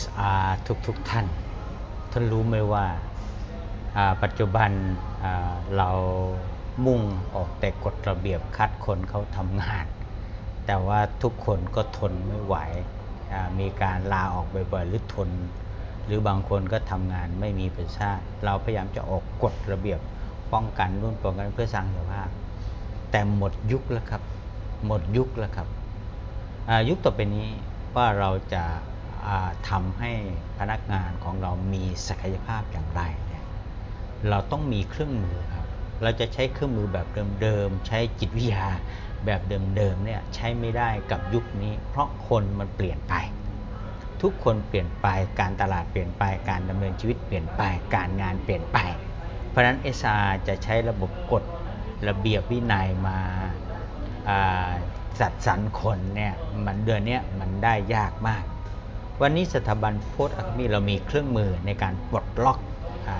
HR ทุกทุกๆท่าน ท่านรู้ไหมว่าปัจจุบันเรามุ่งออกแต่กฎระเบียบคัดคนเขาทำงาน แต่ว่าทุกคนก็ทนไม่ไหว มีการลาออกบ่อยๆ หรือทน หรือบางคนก็ทำงานไม่มีประสิทธิภาเราพยายามจะออกกฎระเบียบป้องกันรุ่นป้องกันเพื่อสร้างสภาพแต่หมดยุคแล้วครับ หมดยุคแล้วครับยุคต่อไปนี้ว่าเราจะ ทำให้พนักงานของเรามีศักยภาพอย่างไรเนี่ยเราต้องมีเครื่องมือครับ เราจะใช้เครื่องมือแบบเดิมๆ ใช้จิตวิทยาแบบเดิมๆเนี่ยใช้ไม่ได้กับยุคนี้ เพราะคนมันเปลี่ยนไป ทุกคนเปลี่ยนไปการตลาดเปลี่ยนไปการดำเนินชีวิตเปลี่ยนไปการงานเปลี่ยนไป เพราะฉะนั้น SR จะใช้ระบบกฎระเบียบวินัยมาจัดสรรคนเนี่ยมันเดือนนี้มันได้ยากมาก วันนี้สถาบันโพสต์อะคามีเรามีเครื่องมือในการปลดล็อกอ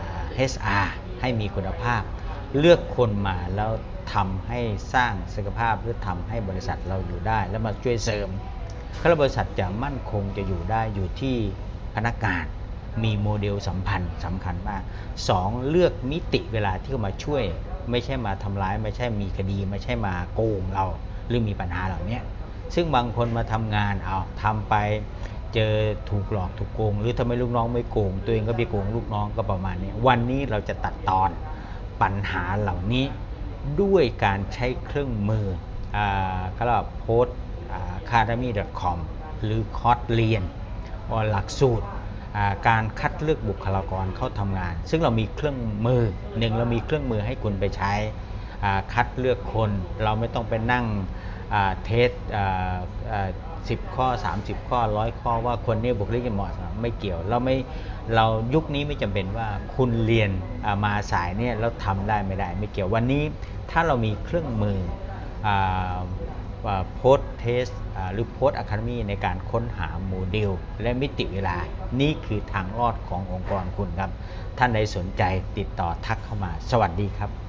HR ให้มีคุณภาพ เลือกคนมาแล้วทำให้สร้างศักยภาพหรือทำให้บริษัทเราอยู่ได้ แล้วมาช่วยเสริมคาบริษัทจะมั่นคงจะอยู่ได้อยู่ที่พนักงานมีโมเดลสัมพันธ์สำคัญมากสองเลือกมิติเวลาที่เขามาช่วย ไม่ใช่มาทำร้าย ไม่ใช่มีคดี ไม่ใช่มาโกงเรา หรือมีปัญหาเหล่านี้ซึ่งบางคนมาทำงานเอาทำไป เจอถูกหลอกถูกโกง หรือทำไมลูกน้องไม่โกง ตัวเองก็ไปโกงลูกน้องก็ประมาณนี้ วันนี้เราจะตัดตอนปัญหาเหล่านี้ด้วยการใช้เครื่องมืออ่าเขาเรียกว่าโพส academy.com หรือคอร์สเรียนหลักสูตรอ่าการคัดเลือกบุคลากรเข้าทำงาน ซึ่งเรามีเครื่องมือหนึ่งเรามีเครื่องมือให้คุณไปใช้อ่าคัดเลือกคน เราไม่ต้องไปนั่ง เทสสิบข้อ 30 ข้อร้อยข้อว่าคนนี้บุคลิกเหมาะสมไม่เกี่ยวเราไม่เรายุคนี้ไม่จำเป็นว่าคุณเรียนมาสายเนี่ยแล้วทำได้ไม่ได้ ไม่เกี่ยววันนี้ถ้าเรามีเครื่องมือโพสเทสหรือโพสอะคาเดมีในการค้นหาโมเดล และมิติเวลา นี่คือทางรอดขององค์กรคุณครับ ท่านใดสนใจติดต่อทักเข้ามา สวัสดีครับ